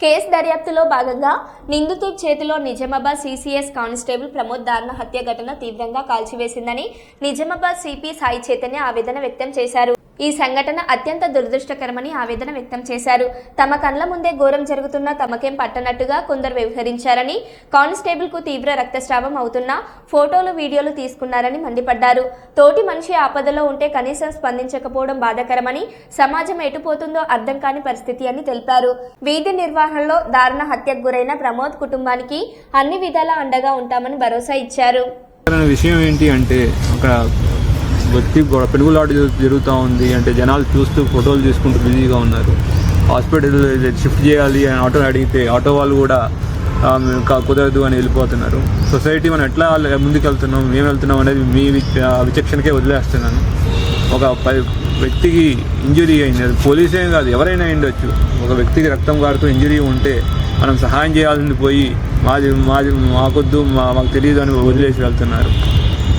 Case దర్యాప్తులో భాగంగా నిందితు చేతిలో నిజామాబాద్ సీసీఎస్ కానిస్టేబుల్ ప్రమోద్ దారుణ హత్య ఘటన తీవ్రంగా కాల్చివేసిందని నిజామాబాద్ సిపి సాయి చైతన్య ఆవేదన వ్యక్తం చేశారు. ఈ సంఘటన అత్యంత దురదృష్టకరమని ఆవేదన వ్యక్తం చేశారు. తమ కళ్ళ ముందే ఘోరం జరుగుతున్నా తమకేం పట్టనట్టుగా కొందరు వ్యవహరించారని కానిస్టేబుల్కు తీవ్ర రక్తస్రావం అవుతున్నా ఫోటోలు వీడియోలు తీసుకున్నారని మండిపడ్డారు. తోటి మనిషి ఆపదలో ఉంటే కనీసం స్పందించకపోవడం బాధాకరమని సమాజం ఎటుపోతుందో అర్థం కాని పరిస్థితి అని తెలిపారు. వీధి నిర్వహణలో దారుణ హత్యకు గురైన ప్రమోద్ కుటుంబానికి అన్ని విధాలా అండగా ఉంటామని భరోసా ఇచ్చారు. విషయం ఏంటి అంటే అక్కడ వ్యక్తి గొడవ పెనుగులాట జరుగుతూ ఉంది అంటే జనాలు చూస్తూ ఫోటోలు తీసుకుంటూ బిజీగా ఉన్నారు. హాస్పిటల్ షిఫ్ట్ చేయాలి అని ఆటో అడిగితే ఆటో వాళ్ళు కూడా కుదరదు అని వెళ్ళిపోతున్నారు. సొసైటీ మనం ఎట్లా ముందుకెళ్తున్నాం మేము వెళ్తున్నాం అనేది మీ విచక్షణకే వదిలేస్తున్నాను. ఒక పై వ్యక్తికి ఇంజురీ అయింది. అది పోలీసే కాదు ఎవరైనా ఉండొచ్చు ఒక వ్యక్తికి రక్తం కారుతూ ఇంజురీ ఉంటే మనం సహాయం చేయాల్సింది పోయి మాది మాది మాకొద్దు మా మాకు తెలియదు అని వదిలేసి వెళ్తున్నారు.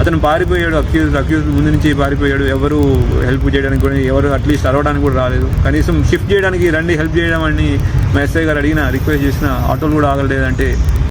అతను పారిపోయాడు అక్యూజ్ అక్యూజ్ ముందు నుంచి పారిపోయాడు. ఎవరు హెల్ప్ చేయడానికి కూడా ఎవరు అట్లీస్ట్ అరవడానికి కూడా రాలేదు. కనీసం షిఫ్ట్ చేయడానికి రండి హెల్ప్ చేయడం అని మా ఎస్ఐ గారు అడిగిన రిక్వెస్ట్ చేసిన ఆటోలు కూడా ఆగలేదంటే